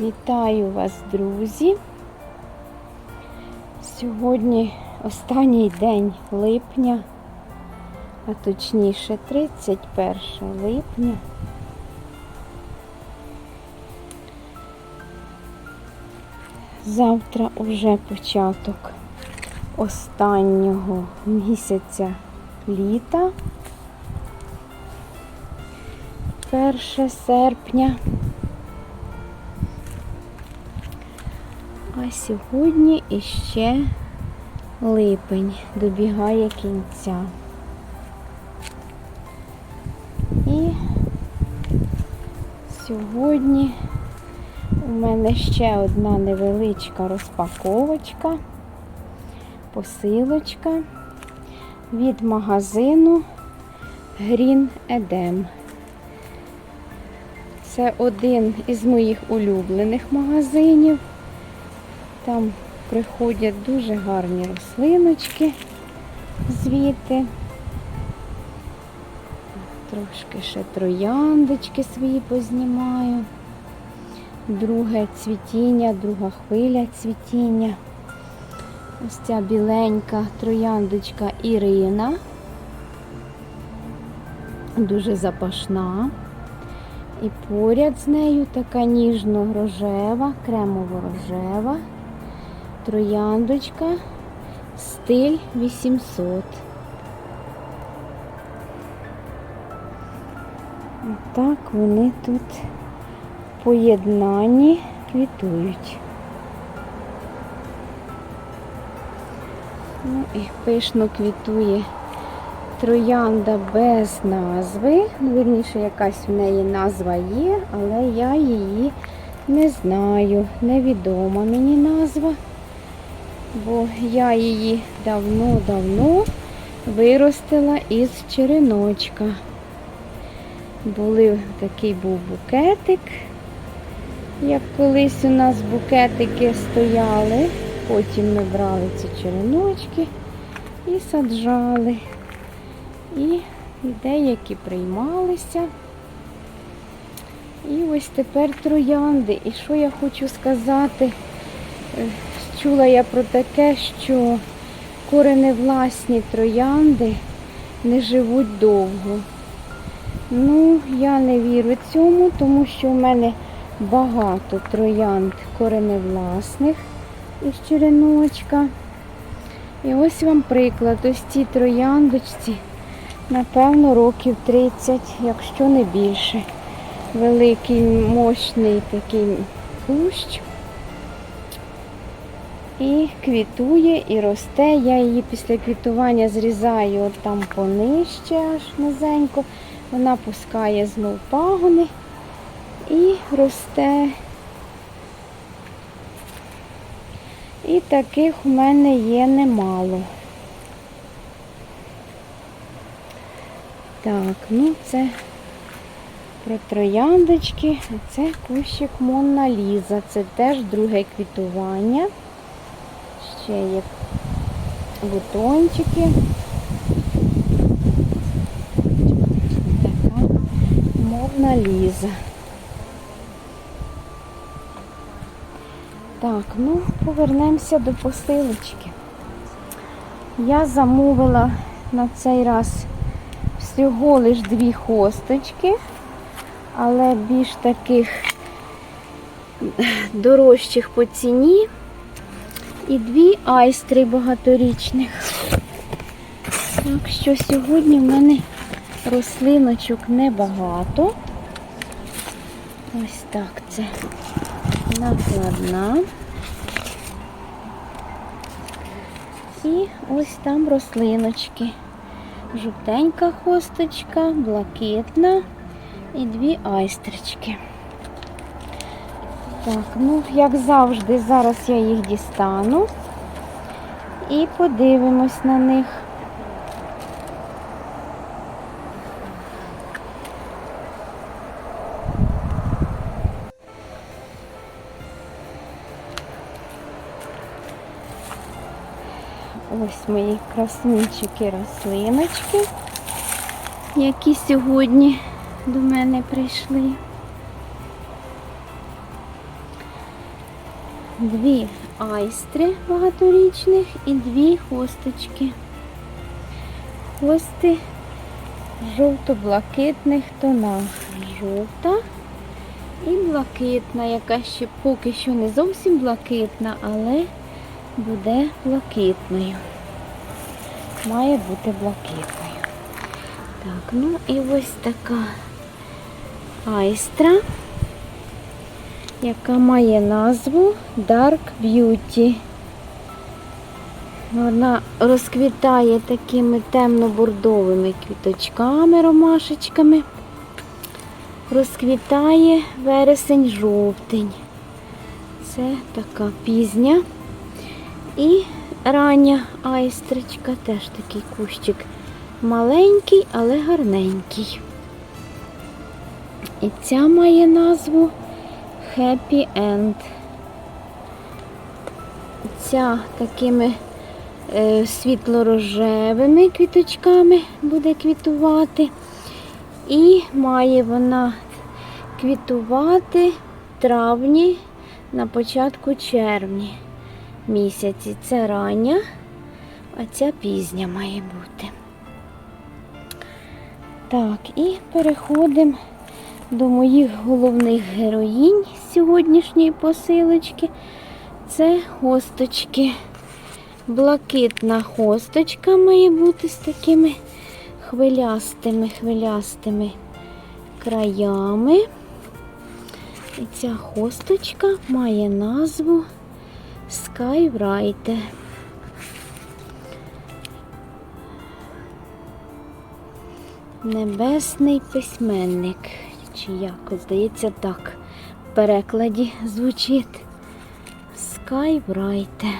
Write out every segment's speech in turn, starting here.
Вітаю вас, друзі! Сьогодні останній день липня, а точніше 31 липня. Завтра уже початок останнього місяця літа. 1 серпня. Сьогодні іще липень добігає кінця. І сьогодні у мене ще одна невеличка розпаковочка, посилочка від магазину Green Edem. Це один із моїх улюблених магазинів. Там приходять дуже гарні рослиночки звідти. Трошки ще трояндочки свої познімаю. Друге цвітіння, друга хвиля цвітіння. Ось ця біленька трояндочка Ірина. Дуже запашна. І поряд з нею така ніжно-рожева, кремово-рожева трояндочка стиль 800. Так вони тут в поєднанні квітують. Ну і пишно квітує троянда без назви. Ну, вірніше, якась в неї назва є, але я її не знаю. Невідома мені назва, бо я її давно-давно виростила із череночка. Були такий був букетик, як колись у нас букетики стояли. Потім ми брали ці череночки і саджали. І деякі приймалися. І ось тепер троянди. І що я хочу сказати? Чула я про таке, що кореневласні троянди не живуть довго. Ну, я не вірю цьому, тому що в мене багато троянд кореневласних із череночка. І ось вам приклад. Ось ці трояндочці. Напевно, років 30, якщо не більше. Великий, мощний такий кущ. І квітує, і росте. Я її після квітування зрізаю там понижче, аж низенько. Вона пускає знов пагони і росте. І таких у мене є немало. Так, ну це про трояндочки. А це кущик Монна Ліза. Це теж друге квітування. Ще є бутончики. Така Монна Ліза. Так, ну повернемося до посилочки. Я замовила на цей раз всього лиш дві хосточки, але більш таких дорожчих по ціні. І дві айстри багаторічних. Так що сьогодні в мене рослиночок небагато. Ось так це накладна. І ось там рослиночки. Жовтенька хосточка, блакитна і дві айстрички. Так, ну, як завжди, зараз я їх дістану і подивимось на них. Ось мої красунчики рослиночки, які сьогодні до мене прийшли. Дві айстри багаторічних і дві хосточки. Хости в жовто-блакитних тонах. Жовта і блакитна, яка ще поки що не зовсім блакитна, але буде блакитною. Має бути блакитною. Так, ну і ось така айстра, яка має назву Dark Beauty. Вона розквітає такими темно-бордовими квіточками, ромашечками. Розквітає вересень-жовтень. Це така пізня. І рання айстричка, теж такий кущик маленький, але гарненький. І ця має назву Happy End. Ця такими е, світло-рожевими квіточками буде квітувати. І має вона квітувати травні на початку червні місяці. Це рання, а ця пізня має бути. Так, і переходимо до моїх головних героїнь сьогоднішньої посилочки. Це хосточки. Блакитна хосточка має бути з такими хвилястими, хвилястими краями. І ця хосточка має назву Skywriter. Небесний письменник. Чи якось, здається, так в перекладі звучить. Skywriter.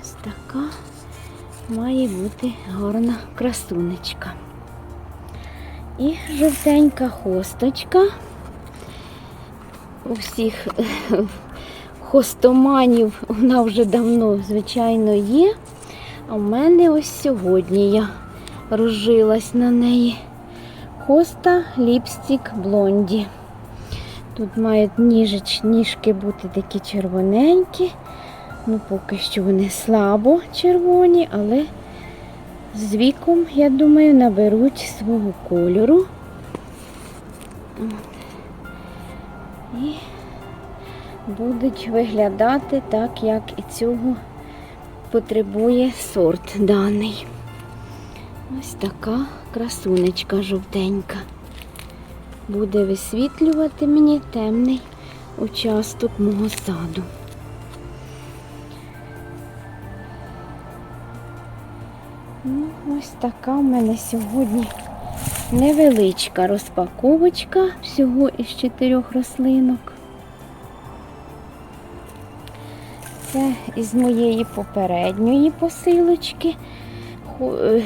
Ось така має бути гарна красунечка. І жовтенька хосточка. У всіх хостоманів вона вже давно, звичайно, є. А в мене ось сьогодні я розжилась на неї. Хоста ліпстик блонді. Тут мають ніжич, ніжки бути такі червоненькі. Ну, поки що вони слабо червоні, але з віком, я думаю, наберуть свого кольору. І будуть виглядати так, як і цього потребує сорт даний. Ось така красунечка жовтенька. Буде висвітлювати мені темний участок мого саду. Ну, ось така в мене сьогодні невеличка розпаковочка всього із чотирьох рослинок. Це із моєї попередньої посилочки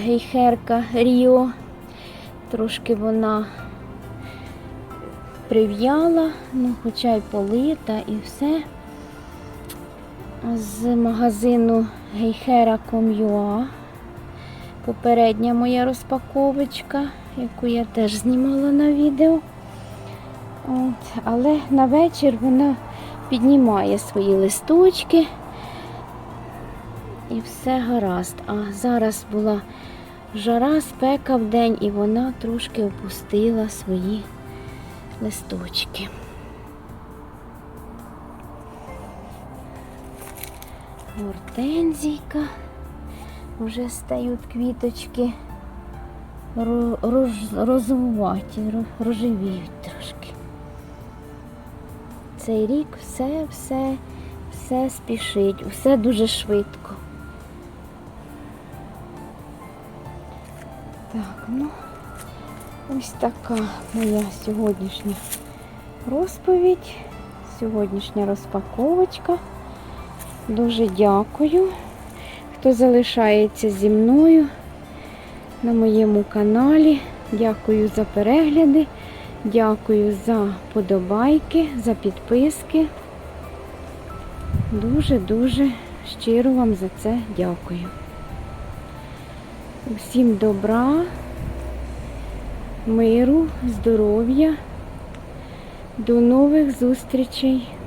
гейхерка Ріо. Трошки вона прив'яла, ну, хоча й полита і все. З магазину Гейхера.com.ua Попередня моя розпаковочка, яку я теж знімала на відео. От, але на вечір вона піднімає свої листочки і все гаразд. А зараз була жара, спека в день, і вона трошки опустила свої листочки. Гортензійка. Вже стають квіточки ро- роз- рожевіють трошки. Цей рік все, все, все спішить, все дуже швидко. Так, ну, ось така моя сьогоднішня розповідь, сьогоднішня розпаковочка. Дуже дякую хто залишається зі мною на моєму каналі. Дякую за перегляди, дякую за подобайки, за підписки. Дуже-дуже щиро вам за це дякую. Усім добра, миру, здоров'я. До нових зустрічей!